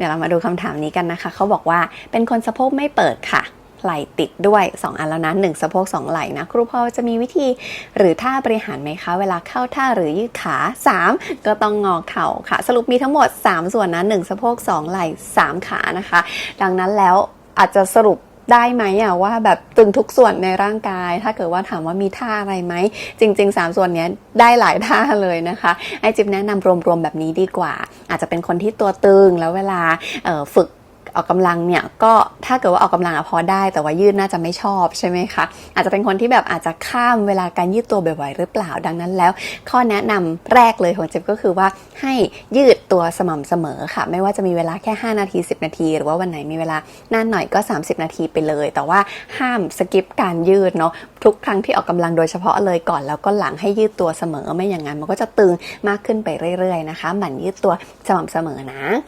เดี๋ยวเรามาดูคำถามนี้กันนะคะ เขาบอกว่าเป็นคนสะโพกไม่เปิดค่ะ ไหล่ติดด้วย 2 อันแล้วนะหนึ่งสะโพก2ไหล่นะ ครูพอจะมีวิธีหรือท่าบริหารไหมคะ เวลาเข้าท่าหรือยืดขา 3 ก็ต้องงอเข่าค่ะ สรุปมีทั้งหมด 3 ส่วนนะ1สะโพก2ไหล่3ขานะคะ ดังนั้นแล้วอาจจะสรุป ได้ไหมอะว่าแบบตึงทุกส่วนในร่างกาย ถ้าเกิดว่าถามว่ามีท่าอะไรไหม จริง ๆ 3 ส่วนนี้ได้หลายท่าเลยนะคะไอจิ๊บแนะนำรวมๆแบบนี้ดีกว่า อาจจะเป็นคนที่ตัวตึงแล้วเวลาฝึก ออกกำลังเนี่ยก็ถ้าเกิดว่าออกกำลังอะพอได้ แต่ว่ายืดน่าจะไม่ชอบใช่ไหมคะอาจจะเป็นคนที่แบบอาจจะข้ามเวลาการยืดตัวบ่อยๆหรือเปล่าดังนั้นแล้ว ข้อแนะนำแรกเลยของเจ็บก็คือว่าให้ยืดตัวสม่ำเสมอค่ะ ไม่ว่าจะมีเวลาแค่ 5 นาที 10 นาที หรือว่าวันไหนมีเวลานานหน่อยก็ 30 นาทีไปเลย แต่ว่าห้ามสกิปการยืดเนาะทุกครั้งที่ออกกำลังโดยเฉพาะเลยก่อนแล้วก็หลังให้ยืดตัวเสมอไม่อย่างนั้นมันก็จะตึงมากขึ้นไปเรื่อยๆนะคะหมั่นยืดตัวสม่ำเสมอนะ